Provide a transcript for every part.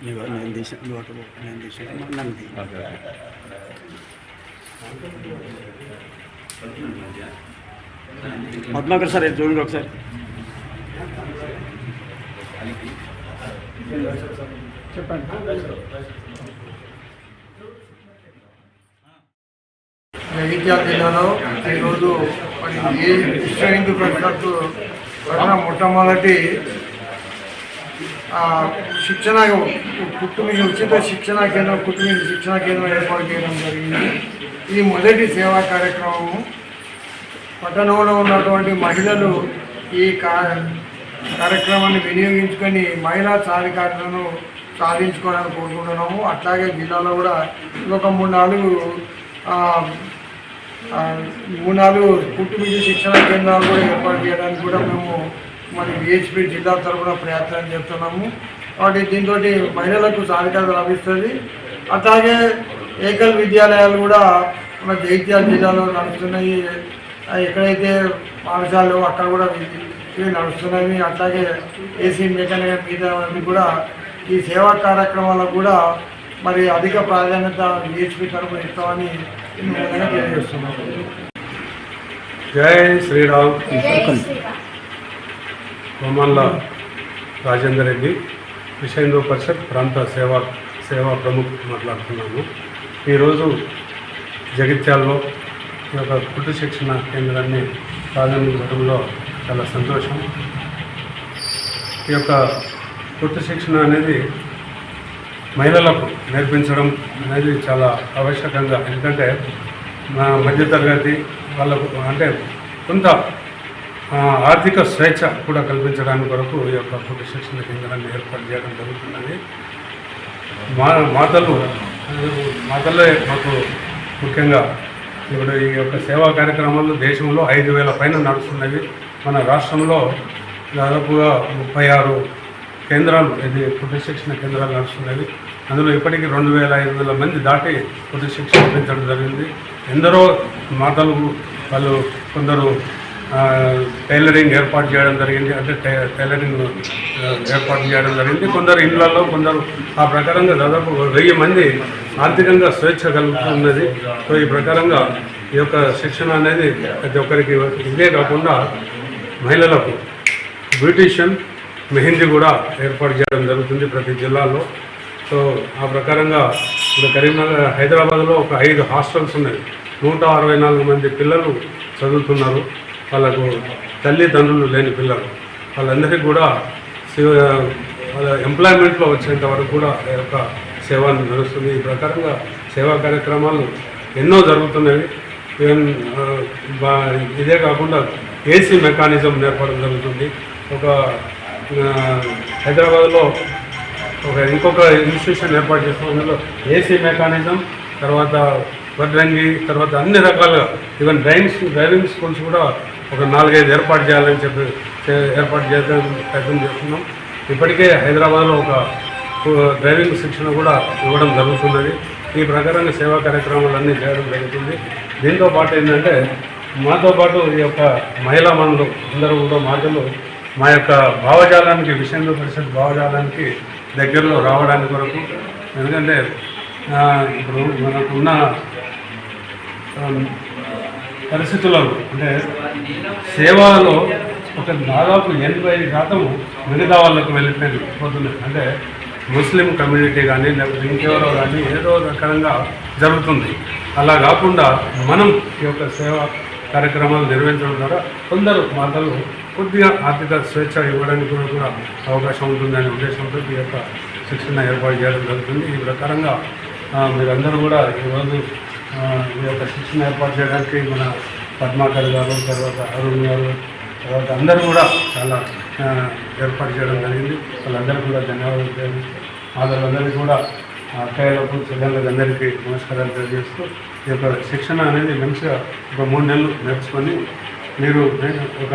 ఇదిగో నేను తీసిన నువ్వు అటు పో. నేను తీసిన నన్ను తీ. పద్మాకర్ సార్ ఇది చూడండి ఒకసారి జగిత్యాల జిల్లాలో ఈరోజు మరి ఏ విశ్వ హిందూ పరిషత్తు తరఫున మొట్టమొదటి శిక్షణ కుటుంబ ఉచిత శిక్షణ కేంద్రం కుటుంబ శిక్షణ కేంద్రం ఏర్పాటు చేయడం జరిగింది. ఇది మొదటి సేవా కార్యక్రమము పట్టణంలో ఉన్నటువంటి మహిళలు ఈ కా కార్యక్రమాన్ని వినియోగించుకొని మహిళా సాధికారులను సాధించుకోవడానికి కోరుకుంటున్నాము. అట్లాగే జిల్లాలో కూడా ఒక మూడు నాలుగు మూడు నాలుగు కుటుంబ శిక్షణ కేంద్రాలు కూడా ఏర్పాటు చేయడానికి కూడా మేము మరి బిహెచ్పి జిల్లా తరఫున ప్రయత్నం చేస్తున్నాము. వాటి దీంతో మహిళలకు సాధికారత లభిస్తుంది. అట్లాగే ఏకల్ విద్యాలయాలు కూడా మన జైత్యాల జిల్లాలో నడుస్తున్నాయి. ఎక్కడైతే పాఠశాలలో అక్కడ కూడా ఇవి- నడుస్తున్నాయి అట్లాగే ఏసీ మెకానిక్ అవి కూడా ఈ సేవా కార్యక్రమాలకు కూడా మరి అధిక ప్రాధాన్యత బిహెచ్పి తరఫున ఇస్తామని తెలియజేస్తున్నాను జై శ్రీరామ్. బొమ్మల్ల రాజేందర్ రెడ్డి విశ్వ హిందూ పరిషత్ ప్రాంత సేవా సేవా ప్రముఖ్ మాట్లాడుతున్నాను ఈరోజు జగిత్యాలలో ఈ యొక్క కుటుంబ శిక్షణ కేంద్రాన్ని ప్రారంభించడంలో చాలా సంతోషం. ఈ యొక్క కొత్త శిక్షణ అనేది మహిళలకు నేర్పించడం అనేది చాలా ఆవశ్యకంగా. ఎందుకంటే మా మధ్యతరగతి వాళ్ళకు అంటే కొంత ఆర్థిక స్వేచ్ఛ కూడా కల్పించడానికి కొరకు ఈ యొక్క కొత్త శిక్షణ కేంద్రాన్ని ఏర్పాటు చేయడం జరుగుతున్నది. మా మాతలు మాతలే మాకు ముఖ్యంగా ఇప్పుడు ఈ యొక్క సేవా కార్యక్రమాలు దేశంలో ఐదు వేల పైన నడుస్తున్నవి. మన రాష్ట్రంలో దాదాపుగా ముప్పై ఆరు కేంద్రాలు ఇది కుటుంబ శిక్షణ కేంద్రాలు నడుస్తున్నవి అందులో ఇప్పటికీ రెండు వేల ఐదు వందల మంది దాటి కుటుంబ శిక్షణ పెంచడం జరిగింది. ఎందరో మాతలు వాళ్ళు కొందరు టైలరింగ్ ఏర్పాటు చేయడం జరిగింది. అంటే టై- టైలరింగ్ ఏర్పాటు చేయడం జరిగింది. కొందరు ఇళ్ళలో కొందరు ఆ ప్రకారంగా దాదాపు వెయ్యి మంది ఆర్థికంగా స్వేచ్ఛ కలుగుతున్నది. సో ఈ ప్రకారంగా ఈ యొక్క శిక్షణ అనేది ప్రతి ఒక్కరికి ఇదే కాకుండా మహిళలకు బ్యూటీషియన్ మెహందీ కూడా ఏర్పాటు చేయడం జరుగుతుంది ప్రతి జిల్లాలో. సో ఆ ప్రకారంగా ఇప్పుడు కరీంనగర్ హైదరాబాద్లో ఒక ఐదు హాస్టల్స్ ఉన్నాయి. నూట అరవై నాలుగు మంది పిల్లలు చదువుతున్నారు. వాళ్ళకు తల్లిదండ్రులు లేని పిల్లలు. వాళ్ళందరికీ కూడా వాళ్ళ ఎంప్లాయ్మెంట్లో వచ్చేంత వరకు కూడా ఈ యొక్క సేవ నడుస్తుంది. ఈ ప్రకారంగా సేవా కార్యక్రమాలు ఎన్నో జరుగుతున్నాయి. ఇదే కాకుండా ఏసీ మెకానిజం నేర్పడం జరుగుతుంది. ఒక హైదరాబాద్లో ఒక ఇంకొక ఇన్స్టిట్యూషన్ ఏర్పాటు చేస్తాం. అందులో ఏసీ మెకానిజం తర్వాత వడ్రంగి తర్వాత అన్ని రకాలుగా ఈవెన్ డ్రైవింగ్ డ్రైవింగ్ స్కూల్స్ కూడా ఒక నాలుగైదు ఏర్పాటు చేయాలని చెప్పి ఏర్పాటు చేద్దాం ప్రయత్నం చేస్తున్నాం. ఇప్పటికే హైదరాబాద్లో ఒక డ్రైవింగ్ శిక్షణ కూడా ఇవ్వడం జరుగుతున్నది. ఈ ప్రకారంగా సేవా కార్యక్రమాలన్నీ చేయడం జరుగుతుంది. దీంతో పాటు ఏంటంటే మాతో పాటు ఈ యొక్క మహిళా మనులు అందరూ కూడా మాటలు మా యొక్క భావజాలానికి విషయంలో పరిషత్ భావజాలానికి దగ్గరలో రావడానికి కొరకు ఎందుకంటే ఇప్పుడు మనకున్న పరిస్థితులను అంటే సేవలో ఒక దాదాపు ఎనభై శాతం మిగతా వాళ్ళకు వెళ్ళిపోయింది పోతున్నాయి అంటే ముస్లిం కమ్యూనిటీ కానీ లేకపోతే ఇంకెవరో కానీ ఏదో రకంగా జరుగుతుంది. అలా కాకుండా మనం ఈ యొక్క సేవ కార్యక్రమాలు నిర్వహించడం ద్వారా కొందరు మాటలు కొద్దిగా ఆర్థిక స్వేచ్ఛ ఇవ్వడానికి కూడా అవకాశం ఉంటుందనే ఉద్దేశంతో ఈ యొక్క శిక్షణ ఏర్పాటు చేయడం జరుగుతుంది. ఈ ప్రకారంగా మీరందరూ కూడా ఈరోజు ఈ యొక్క శిక్షణ ఏర్పాటు చేయడానికి మన పద్మాకర్ గారు తర్వాత అరుణ్ గారు తర్వాత అందరూ కూడా చాలా ఏర్పాటు చేయడం జరిగింది. వాళ్ళందరికీ కూడా ధన్యవాదాలు తెలియజేస్తూ వాళ్ళందరికీ కూడా అక్కయ్యలకు చెల్లెళ్ళకి అందరికీ నమస్కారాలు తెలియజేస్తూ ఈ యొక్క శిక్షణ అనేది మంచిగా ఒక మూడు నెలలు నేర్చుకొని మీరు ఒక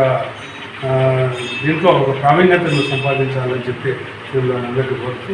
దీంట్లో ఒక ప్రావీణ్యతను సంపాదించాలని చెప్పి మిమ్మల్ని అందరికీ కోరుతూ